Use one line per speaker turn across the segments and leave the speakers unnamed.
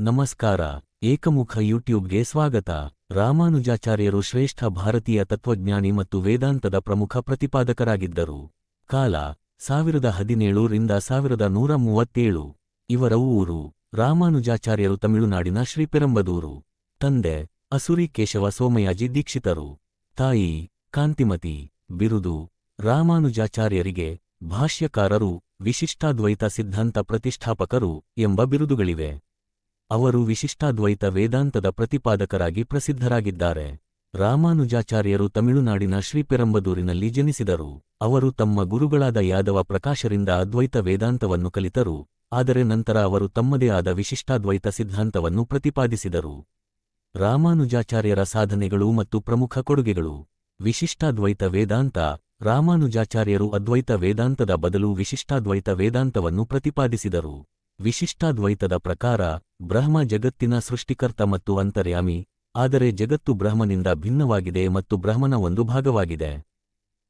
ನಮಸ್ಕಾರ, ಏಕಮುಖ ಯೂಟ್ಯೂಬ್ಗೆ ಸ್ವಾಗತ. ರಾಮಾನುಜಾಚಾರ್ಯರು ಶ್ರೇಷ್ಠ ಭಾರತೀಯ ತತ್ವಜ್ಞಾನಿ ಮತ್ತು ವೇದಾಂತದ ಪ್ರಮುಖ ಪ್ರತಿಪಾದಕರಾಗಿದ್ದರು. ಕಾಲ, ಸಾವಿರದ ಹದಿನೇಳು ರಿಂದ ಸಾವಿರದ ನೂರ ಮೂವತ್ತೇಳು. ಇವರ ಊರು, ರಾಮಾನುಜಾಚಾರ್ಯರು ತಮಿಳುನಾಡಿನ ಶ್ರೀಪೆರಂಬದೂರು. ತಂದೆ ಅಸುರಿ ಕೇಶವ ಸೋಮಯಾಜಿ ದೀಕ್ಷಿತರು. ತಾಯಿ, ಕಾಂತಿಮತಿ, ಬಿರುದು. ರಾಮಾನುಜಾಚಾರ್ಯರಿಗೆ ಭಾಷ್ಯಕಾರರು, ವಿಶಿಷ್ಟಾದ್ವೈತ ಸಿದ್ಧಾಂತ ಪ್ರತಿಷ್ಠಾಪಕರು ಎಂಬ ಬಿರುದುಗಳಿವೆ. ಅವರು ವಿಶಿಷ್ಟಾದ್ವೈತ ವೇದಾಂತದ ಪ್ರತಿಪಾದಕರಾಗಿ ಪ್ರಸಿದ್ಧರಾಗಿದ್ದಾರೆ. ರಾಮಾನುಜಾಚಾರ್ಯರು ತಮಿಳುನಾಡಿನ ಶ್ರೀಪೆರಂಬದೂರಿನಲ್ಲಿ ಜನಿಸಿದರು. ಅವರು ತಮ್ಮ ಗುರುಗಳಾದ ಯಾದವ ಪ್ರಕಾಶರಿಂದ ಅದ್ವೈತ ವೇದಾಂತವನ್ನು ಕಲಿತರು, ಆದರೆ ನಂತರ ಅವರು ತಮ್ಮದೇ ಆದ ವಿಶಿಷ್ಟಾದ್ವೈತ ಸಿದ್ಧಾಂತವನ್ನು ಪ್ರತಿಪಾದಿಸಿದರು. ರಾಮಾನುಜಾಚಾರ್ಯರ ಸಾಧನೆಗಳು ಮತ್ತು ಪ್ರಮುಖ ಕೊಡುಗೆಗಳು. ವಿಶಿಷ್ಟಾದ್ವೈತ ವೇದಾಂತ, ರಾಮಾನುಜಾಚಾರ್ಯರು ಅದ್ವೈತ ವೇದಾಂತದ ಬದಲು ವಿಶಿಷ್ಟಾದ್ವೈತ ವೇದಾಂತವನ್ನು ಪ್ರತಿಪಾದಿಸಿದರು. ವಿಶಿಷ್ಟಾದ್ವೈತದ ಪ್ರಕಾರ, ಬ್ರಹ್ಮ ಜಗತ್ತಿನ ಸೃಷ್ಟಿಕರ್ತ ಮತ್ತು ಅಂತರ್ಯಾಮಿ, ಆದರೆ ಜಗತ್ತು ಬ್ರಹ್ಮನಿಂದ ಭಿನ್ನವಾಗಿದೆ ಮತ್ತು ಬ್ರಹ್ಮನ ಒಂದು ಭಾಗವಾಗಿದೆ.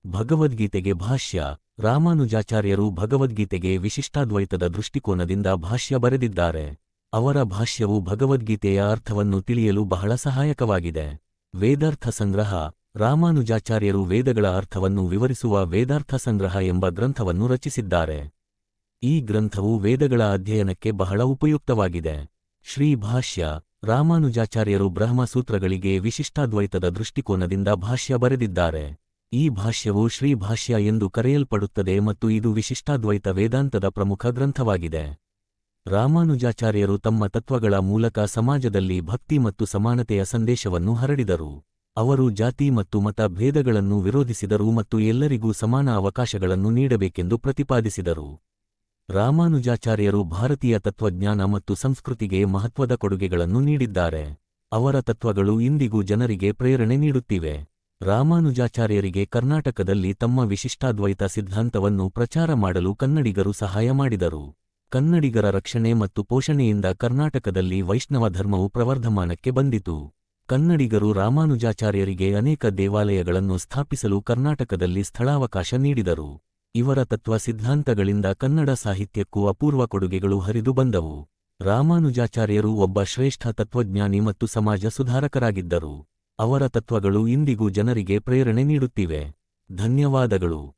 ಭಗವದ್ಗೀತೆಗೆ ಭಾಷ್ಯ, ರಾಮಾನುಜಾಚಾರ್ಯರು ಭಗವದ್ಗೀತೆಗೆ ವಿಶಿಷ್ಟಾದ್ವೈತದ ದೃಷ್ಟಿಕೋನದಿಂದ ಭಾಷ್ಯ ಬರೆದಿದ್ದಾರೆ. ಅವರ ಭಾಷ್ಯವು ಭಗವದ್ಗೀತೆಯ ಅರ್ಥವನ್ನು ತಿಳಿಯಲು ಬಹಳ ಸಹಾಯಕವಾಗಿದೆ. ವೇದಾರ್ಥ ಸಂಗ್ರಹ, ರಾಮಾನುಜಾಚಾರ್ಯರು ವೇದಗಳ ಅರ್ಥವನ್ನು ವಿವರಿಸುವ ವೇದಾರ್ಥ ಸಂಗ್ರಹ ಎಂಬ ಗ್ರಂಥವನ್ನು ರಚಿಸಿದ್ದಾರೆ. ಈ ಗ್ರಂಥವು ವೇದಗಳ ಅಧ್ಯಯನಕ್ಕೆ ಬಹಳ ಉಪಯುಕ್ತವಾಗಿದೆ. ಶ್ರೀ ಭಾಷ್ಯ, ರಾಮಾನುಜಾಚಾರ್ಯರು ಬ್ರಹ್ಮಸೂತ್ರಗಳಿಗೆ ವಿಶಿಷ್ಟಾದ್ವೈತದ ದೃಷ್ಟಿಕೋನದಿಂದ ಭಾಷ್ಯ ಬರೆದಿದ್ದಾರೆ. ಈ ಭಾಷ್ಯವು ಶ್ರೀ ಭಾಷ್ಯ ಎಂದು ಕರೆಯಲ್ಪಡುತ್ತದೆ ಮತ್ತು ಇದು ವಿಶಿಷ್ಟಾದ್ವೈತ ವೇದಾಂತದ ಪ್ರಮುಖ ಗ್ರಂಥವಾಗಿದೆ. ರಾಮಾನುಜಾಚಾರ್ಯರು ತಮ್ಮ ತತ್ವಗಳ ಮೂಲಕ ಸಮಾಜದಲ್ಲಿ ಭಕ್ತಿ ಮತ್ತು ಸಮಾನತೆಯ ಸಂದೇಶವನ್ನು ಹರಡಿದರು. ಅವರು ಜಾತಿ ಮತ್ತು ಮತ ಭೇದಗಳನ್ನು ವಿರೋಧಿಸಿದರು ಮತ್ತು ಎಲ್ಲರಿಗೂ ಸಮಾನ ಅವಕಾಶಗಳನ್ನು ನೀಡಬೇಕೆಂದು ಪ್ರತಿಪಾದಿಸಿದರು. ರಾಮಾನುಜಾಚಾರ್ಯರು ಭಾರತೀಯ ತತ್ವಜ್ಞಾನ ಮತ್ತು ಸಂಸ್ಕೃತಿಗೆ ಮಹತ್ವದ ಕೊಡುಗೆಗಳನ್ನು ನೀಡಿದ್ದಾರೆ. ಅವರ ತತ್ವಗಳು ಇಂದಿಗೂ ಜನರಿಗೆ ಪ್ರೇರಣೆ ನೀಡುತ್ತಿವೆ. ರಾಮಾನುಜಾಚಾರ್ಯರಿಗೆ ಕರ್ನಾಟಕದಲ್ಲಿ ತಮ್ಮ ವಿಶಿಷ್ಟಾದ್ವೈತ ಸಿದ್ಧಾಂತವನ್ನು ಪ್ರಚಾರ ಮಾಡಲು ಕನ್ನಡಿಗರು ಸಹಾಯ ಮಾಡಿದರು. ಕನ್ನಡಿಗರ ರಕ್ಷಣೆ ಮತ್ತು ಪೋಷಣೆಯಿಂದ ಕರ್ನಾಟಕದಲ್ಲಿ ವೈಷ್ಣವ ಧರ್ಮವು ಪ್ರವರ್ಧಮಾನಕ್ಕೆ ಬಂದಿತು. ಕನ್ನಡಿಗರು ರಾಮಾನುಜಾಚಾರ್ಯರಿಗೆ ಅನೇಕ ದೇವಾಲಯಗಳನ್ನು ಸ್ಥಾಪಿಸಲು ಕರ್ನಾಟಕದಲ್ಲಿ ಸ್ಥಳಾವಕಾಶ ನೀಡಿದರು. ಇವರ ತತ್ವ ಸಿದ್ಧಾಂತಗಳಿಂದ ಕನ್ನಡ ಸಾಹಿತ್ಯಕ್ಕೂ ಅಪೂರ್ವ ಕೊಡುಗೆಗಳು ಹರಿದು ಬಂದವು. ರಾಮಾನುಜಾಚಾರ್ಯರು ಒಬ್ಬ ಶ್ರೇಷ್ಠ ತತ್ವಜ್ಞಾನಿ ಮತ್ತು ಸಮಾಜ ಸುಧಾರಕರಾಗಿದ್ದರು. ಅವರ ತತ್ವಗಳು ಇಂದಿಗೂ ಜನರಿಗೆ ಪ್ರೇರಣೆ ನೀಡುತ್ತಿವೆ. ಧನ್ಯವಾದಗಳು.